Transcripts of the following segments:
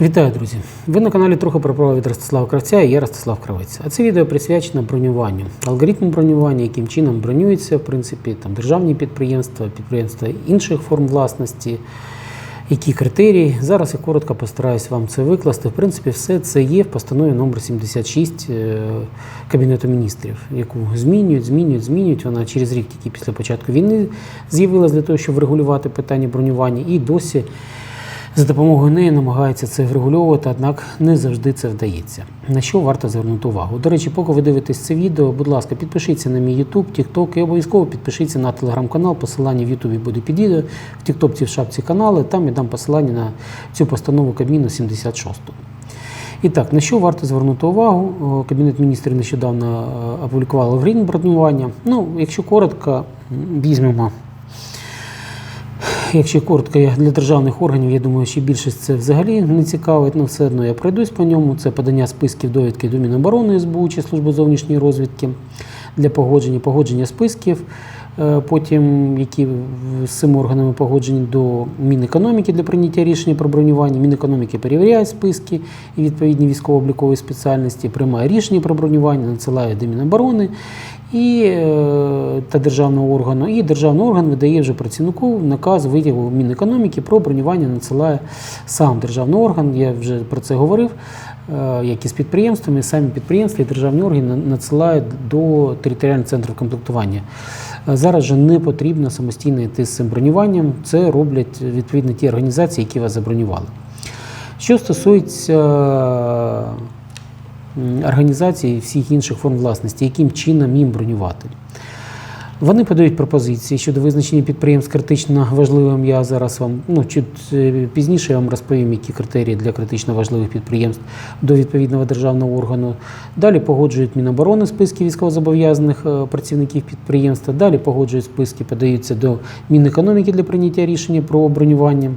Вітаю, друзі! Ви на каналі трохи про право від Ростислава Кравця і я Ростислав Кравець. А це відео присвячено бронюванню, алгоритму бронювання, яким чином бронюються в принципі там державні підприємства, підприємства інших форм власності, які критерії. Зараз я коротко постараюсь вам це викласти. В принципі, все це є в постанові номер 76 е, Кабінету міністрів, яку змінюють, змінюють, змінюють. Вона через рік тільки після початку війни з'явилась для того, щоб врегулювати питання бронювання, і досі за допомогою неї намагаються це врегульовувати, однак не завжди це вдається. На що варто звернути увагу? До речі, поки ви дивитесь це відео, будь ласка, підпишіться на мій YouTube, TikTok і обов'язково підпишіться на телеграм-канал. Посилання в YouTube буде під відео, в TikTok в шапці канали. Там я дам посилання на цю постанову Кабміну 76. І так, на що варто звернути увагу? Кабінет міністрів нещодавно е, опублікував алгоритм бронювання. Ну, якщо коротко, візьмемо Якщо коротко, для державних органів, я думаю, що більшість це взагалі не цікавить, але все одно я пройдусь по ньому. Це подання списків довідки до Міноборони СБУ чи Служби зовнішньої розвідки для погодження, погодження списків, е, потім які з цими органами погоджені до Мінекономіки для прийняття рішення про бронювання. Мінекономіки перевіряє списки і відповідні військово-облікові спеціальності, приймає рішення про бронювання, надсилає до Міноборони і е, та державного органу, і державний орган видає вже працівнику наказ витягу Мінекономіки про бронювання надсилає сам державний орган. Я вже про це говорив. е, Як і з підприємствами, самі підприємства і державні органи надсилають до територіальних центрів комплектування. Е, Зараз же не потрібно самостійно йти з цим бронюванням. Це роблять відповідно ті організації, які вас забронювали. Що стосується організацій і всіх інших форм власності, яким чином їм бронювати. Вони подають пропозиції щодо визначення підприємств критично важливим. Я зараз вам ну чуть е, пізніше я вам розповім, які критерії для критично важливих підприємств до відповідного державного органу. Далі погоджують Міноборони списки військовозобов'язаних е, працівників підприємства. Далі погоджують списки, подаються до Мінекономіки для прийняття рішення про бронювання.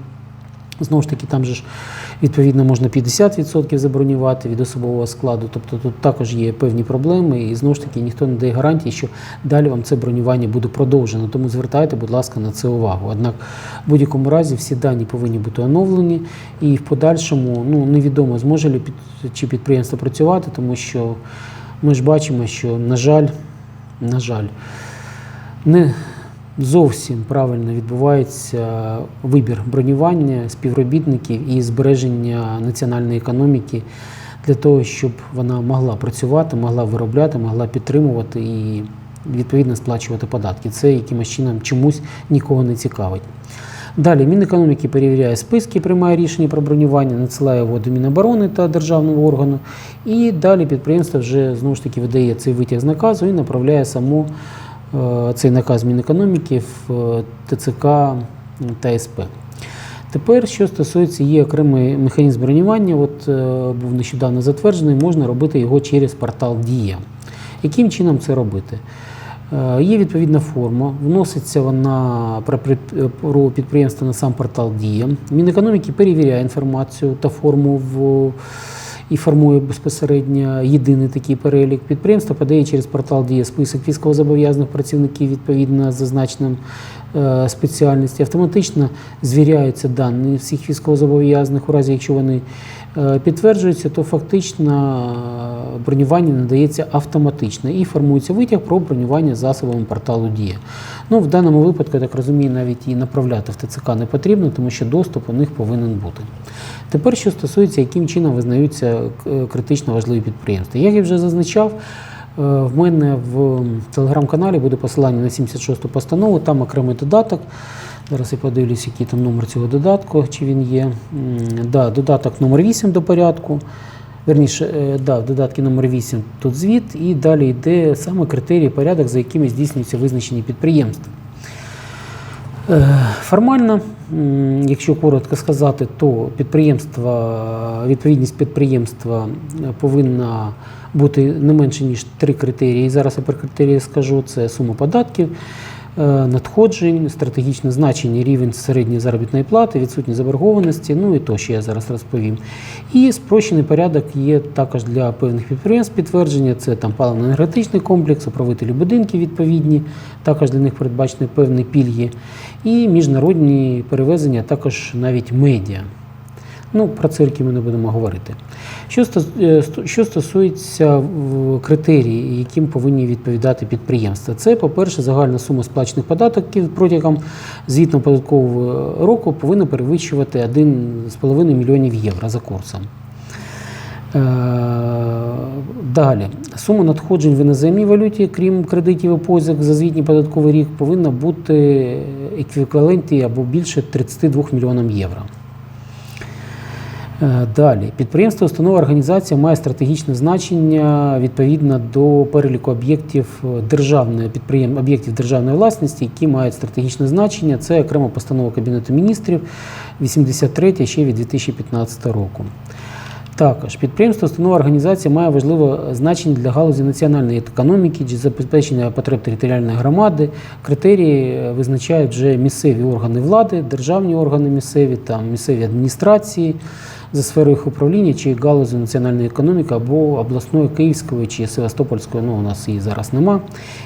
Знову ж таки, там же ж відповідно можна 50% забронювати від особового складу. Тобто тут також є певні проблеми, і знову ж таки ніхто не дає гарантії, що далі вам це бронювання буде продовжено. Тому звертайте, будь ласка, на це увагу. Однак в будь-якому разі всі дані повинні бути оновлені, і в подальшому ну невідомо зможе ли під чи підприємство працювати, тому що ми ж бачимо, що на жаль, на жаль, не зовсім правильно відбувається вибір бронювання співробітників і збереження національної економіки для того, щоб вона могла працювати, могла виробляти, могла підтримувати і відповідно сплачувати податки. Це якимось чином чомусь нікого не цікавить. Далі Мінекономіки перевіряє списки, приймає рішення про бронювання, надсилає його до Міноборони та державного органу. І далі підприємство вже знову ж таки видає цей витяг з наказу і направляє само е, цей наказ Мінекономіки в е, ТЦК та СП. Тепер, що стосується, є окремий механізм бронювання, от е, був нещодавно затверджений, можна робити його через портал Дія. Яким чином це робити? Е, Є відповідна форма, вноситься вона про підприємство на сам портал Дія. Мінекономіки перевіряє інформацію та форму в і формує безпосередньо єдиний такий перелік. Підприємство подає через портал Дія список військовозобов'язаних працівників відповідно зазначеним е, спеціальності. Автоматично звіряються дані всіх військовозобов'язаних у разі, якщо вони е, підтверджуються, то фактично е, бронювання надається автоматично і формується витяг про бронювання засобами порталу Дія. Ну, в даному випадку, я так розумію, навіть і направляти в ТЦК не потрібно, тому що доступ у них повинен бути. Тепер, що стосується, яким чином визнаються е, критично важливі підприємства. Як я вже зазначав, е, в мене в телеграм-каналі буде посилання на 76-ту постанову, там окремий додаток. Зараз я подивлюсь, який там номер цього додатку, чи він є. Да, додаток номер 8 до порядку. Верніше, е, да, в додатку номер 8 тут звіт, і далі йде саме критерії, порядок, за якими здійснюється визначені підприємства. Е, Формально, якщо коротко сказати, то підприємство, відповідність підприємства повинна бути не менше ніж три критерії. Зараз я про критерії скажу: це сума податків, надходжень, стратегічне значення, рівень середньої заробітної плати, відсутність заборгованості, ну і то, що я зараз розповім. І спрощений порядок є також для певних підприємств підтвердження. Це там паливно-енергетичний комплекс, управителі будинків відповідні, також для них передбачені певні пільги. І міжнародні перевезення, також навіть медіа. Ну, про цирки ми не будемо говорити. Що, е, що стосується критерій, яким повинні відповідати підприємства, це, по-перше, загальна сума сплачених податків протягом звітно-податкового року повинна перевищувати 1,5 мільйонів євро за курсом. Е, Далі сума надходжень в іноземній валюті, крім кредитів і позик за звітній податковий рік, повинна бути еквіваленті або більше 32 мільйонам євро. Е, Далі підприємство, установа, організація має стратегічне значення відповідно до переліку об'єктів державної підприєм... об'єктів державної власності, які мають стратегічне значення. Це окрема постанова Кабінету міністрів 83 ще від 2015 року. Також підприємство, установа, організація має важливе значення для галузі національної економіки забезпечення потреб територіальної громади. Критерії е, визначають вже місцеві органи влади, державні органи місцеві, там місцеві адміністрації за сферою їх управління чи галузі національної економіки або обласної Київської чи Севастопольської, ну у нас її зараз нема,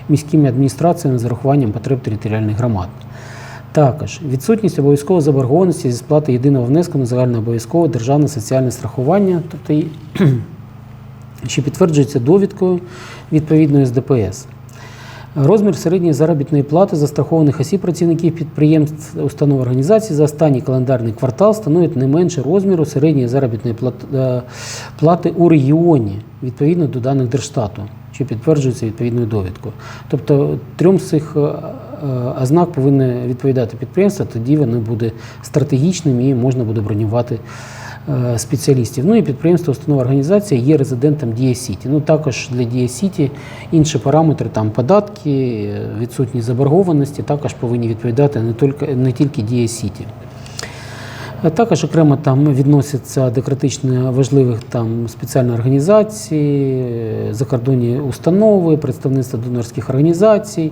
міськими адміністраціями з урахуванням потреб територіальних громад. Також відсутність обов'язкової заборгованості зі сплати єдиного внеску на загальнообов'язкове державне соціальне страхування, тобто що підтверджується довідкою відповідної з ДПС. Розмір середньої заробітної плати застрахованих осіб працівників підприємств установ організацій за останній календарний квартал становить не менше розміру середньої заробітної е, плати у регіоні відповідно до даних Держстату, що підтверджується відповідною довідкою. Тобто трьом з цих е, е, ознак повинні відповідати підприємство, тоді воно буде стратегічним і можна буде бронювати спеціалістів. Ну і підприємство, установа організація є резидентом Дія Сіті. Ну також для Дія Сіті інші параметри, там податки, е, відсутність заборгованості, також повинні відповідати не тільки не тільки Дія Сіті. Також окремо там відносяться до критично важливих там спеціальних організацій, е, закордонні установи, представництва донорських організацій.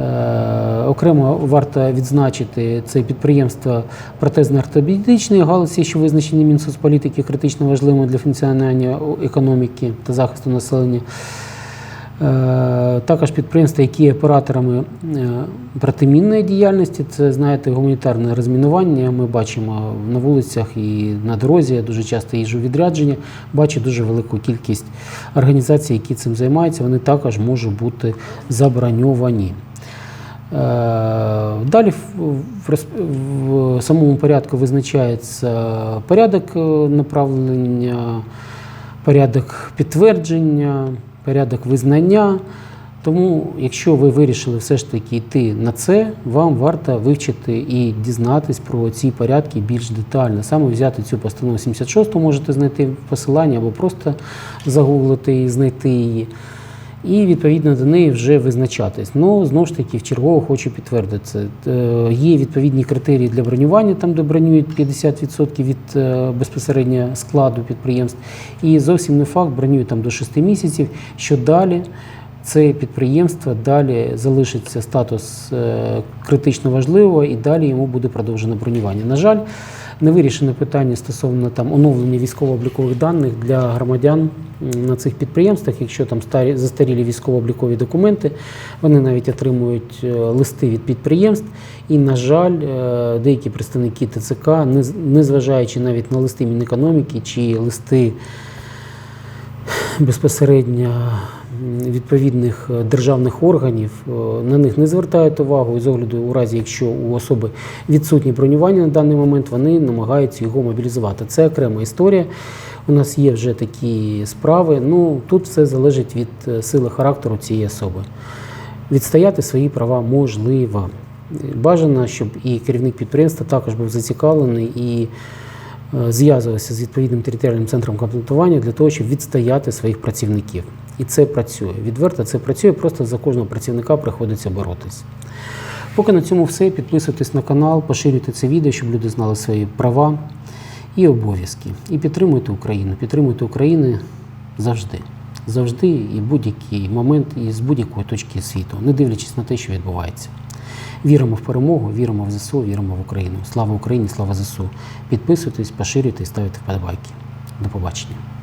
Е, Окремо варто відзначити це підприємства протезно-ортопедичної галузі, що визначені Мінсоцполітики критично важливими для функціонування економіки та захисту населення. Е, Також підприємства, які є операторами е, протимінної діяльності, це знаєте, гуманітарне розмінування. Ми бачимо на вулицях і на дорозі. Дуже часто їжджу відрядження. Бачу дуже велику кількість організацій, які цим займаються. Вони також можуть бути заброньовані. Е, Далі в, самому порядку визначається порядок е, направлення, порядок підтвердження, порядок визнання. Тому, якщо ви вирішили все ж таки йти на це, вам варто вивчити і дізнатись про ці порядки більш детально. Саме взяти цю постанову 76 можете знайти в посиланні або просто загуглити і знайти її. І відповідно до неї вже визначатись. Ну, знову ж таки, в чергово хочу підтвердити це. Е, Є відповідні критерії для бронювання, там де бронюють 50% від е, безпосередньо складу підприємств. І зовсім не факт, бронюють там до 6 місяців, що далі це підприємство далі залишиться статус е, критично важливого і далі йому буде продовжено бронювання. На жаль, не вирішено питання стосовно там оновлення військово-облікових даних для громадян на цих підприємствах. Якщо там старі застарілі військово-облікові документи, вони навіть отримують е, листи від підприємств. І, на жаль, е, деякі представники ТЦК, незважаючи навіть на листи Мінекономіки чи листи безпосередньо м, відповідних е, державних органів е, на них не звертають увагу і з огляду у разі, якщо у особи відсутні бронювання на даний момент, вони намагаються його мобілізувати. Це окрема історія. У нас є вже такі справи. Ну тут все залежить від е, сили характеру цієї особи. Відстояти свої права можливо. Бажано, щоб і керівник підприємства також був зацікавлений і зв'язувався з відповідним територіальним центром комплектування для того, щоб відстояти своїх працівників. І це працює. Відверто це працює, просто за кожного працівника приходиться боротись. Поки на цьому все. Підписуйтесь на канал, поширюйте це відео, щоб люди знали свої права і обов'язки. І підтримуйте Україну. Підтримуйте Україну завжди. Завжди і будь-який момент, і з будь-якої точки світу, не дивлячись на те, що відбувається. Віримо в перемогу, віримо в ЗСУ, віримо в Україну. Слава Україні, слава ЗСУ. Підписуйтесь, поширюйте і ставте вподобайки. До побачення.